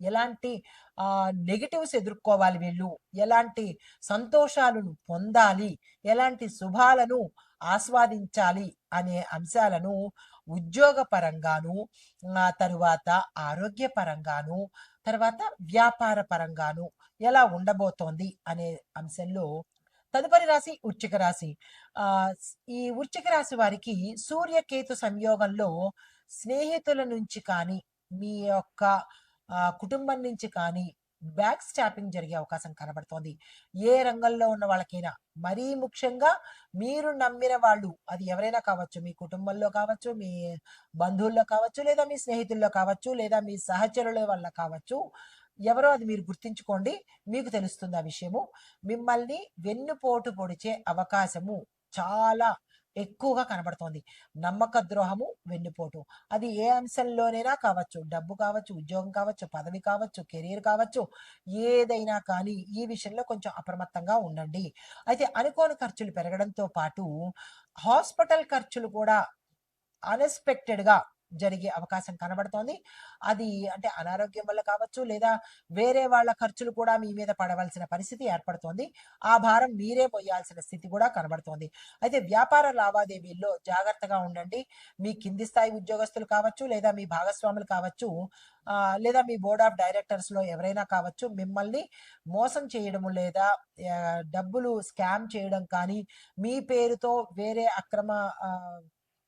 ఎలాంటి నెగిటివ్స్ ఎదుర్కోవాలి వీళ్ళు? ఎలాంటి సంతోషాలను పొందాలి? ఎలాంటి శుభాలను ఆస్వాదించాలి అనే అంశాలను ఉద్యోగపరంగాను తరువాత ఆరోగ్యపరంగాను తర్వాత వ్యాపార పరంగాను ఎలా ఉండబోతోంది అనే అంశంలో తదుపరి రాశి ఉచ్చిక రాశి. ఆ ఈ ఉచ్చిక రాశి వారికి సూర్యకేతు సంయోగంలో స్నేహితుల నుంచి కానీ మీ యొక్క కుటుంబం నుంచి కానీ బ్యాక్ స్టాపింగ్ జరిగే అవకాశం కనబడుతోంది. ఏ రంగంలో ఉన్న వాళ్ళకైనా మరీ ముఖ్యంగా మీరు నమ్మిన వాళ్ళు అది ఎవరైనా కావచ్చు మీ కుటుంబంలో కావచ్చు మీ బంధువుల్లో కావచ్చు లేదా మీ స్నేహితుల్లో కావచ్చు లేదా మీ సహచరుల వల్ల కావచ్చు ఎవరో అది మీరు గుర్తించుకోండి మీకు తెలుస్తుంది ఆ విషయము. మిమ్మల్ని వెన్నుపోటు పొడిచే అవకాశము చాలా ఎక్కువగా కనబడుతోంది. నమ్మక ద్రోహము వెన్నుపోటు. అది ఏ అంశంలోనైనా కావచ్చు. డబ్బు కావచ్చు ఉద్యోగం కావచ్చు పదవి కావచ్చు కెరీర్ కావచ్చు ఏదైనా కానీ ఈ విషయంలో కొంచెం అప్రమత్తంగా ఉండండి. అయితే అనుకోని ఖర్చులు పెరగడంతో పాటు హాస్పిటల్ ఖర్చులు కూడా అన్ఎక్స్పెక్టెడ్గా జరిగే అవకాశం కనబడుతోంది. అది అంటే అనారోగ్యం వల్ల కావచ్చు లేదా వేరే వాళ్ళ ఖర్చులు కూడా మీ మీద పడవలసిన పరిస్థితి ఏర్పడుతోంది. ఆ భారం మీరే పోయాల్సిన స్థితి కూడా కనబడుతోంది. అయితే వ్యాపార లావాదేవీల్లో జాగ్రత్తగా ఉండండి. మీ కింది స్థాయి ఉద్యోగస్తులు కావచ్చు లేదా మీ భాగస్వాములు కావచ్చు లేదా మీ బోర్డ్ ఆఫ్ డైరెక్టర్స్లో ఎవరైనా కావచ్చు మిమ్మల్ని మోసం చేయడము లేదా డబ్బులు స్కామ్ చేయడం కానీ మీ పేరుతో వేరే అక్రమ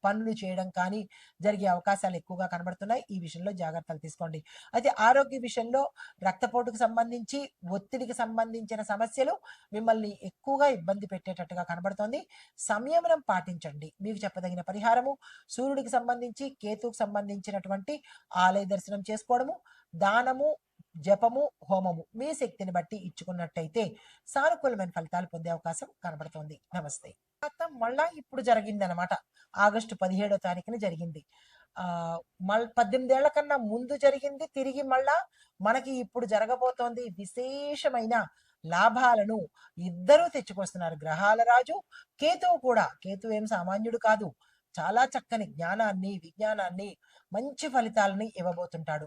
పనులు చేయడం కానీ జరిగే అవకాశాలు ఎక్కువగా కనబడుతున్నాయి. ఈ విషయంలో జాగ్రత్తలు తీసుకోండి. అయితే ఆరోగ్య విషయంలో రక్తపోటుకు సంబంధించి ఒత్తిడికి సంబంధించిన సమస్యలు మిమ్మల్ని ఎక్కువగా ఇబ్బంది పెట్టేటట్టుగా కనబడుతోంది. సంయమనం పాటించండి. మీకు చెప్పదగిన పరిహారము సూర్యుడికి సంబంధించి కేతుకు సంబంధించినటువంటి ఆలయ దర్శనం చేసుకోవడము దానము జపము హోమము మీ శక్తిని బట్టి ఇచ్చుకున్నట్టయితే సానుకూలమైన ఫలితాలు పొందే అవకాశం కనబడుతోంది. నమస్తే. మొత్తం మళ్ళా ఇప్పుడు జరిగింది అనమాట ఆగస్టు పదిహేడో తారీఖున జరిగింది. ఆ మళ్ళీ పద్దెనిమిదేళ్ళ కన్నా ముందు జరిగింది తిరిగి మళ్ళా మనకి ఇప్పుడు జరగబోతోంది విశేషమైన లాభాలను ఇద్దరూ తెచ్చుకొస్తున్నారు. గ్రహాల రాజు కేతువు కూడా. కేతువు ఏం సామాన్యుడు కాదు. చాలా చక్కని జ్ఞానాన్ని విజ్ఞానాన్ని మంచి ఫలితాలని ఇవ్వబోతుంటాడు.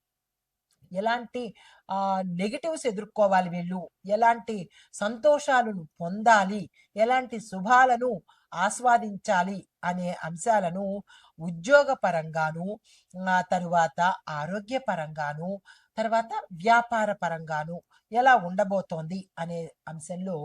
ఎలాంటి నెగిటివ్స్ ఎదుర్కోవాలి వీళ్ళు? ఎలాంటి సంతోషాలను పొందాలి? ఎలాంటి శుభాలను ఆస్వాదించాలి అనే అంశాలను ఉద్యోగపరంగాను తరువాత ఆరోగ్యపరంగాను తర్వాత వ్యాపార పరంగాను ఎలా ఉండబోతోంది అనే అంశంలో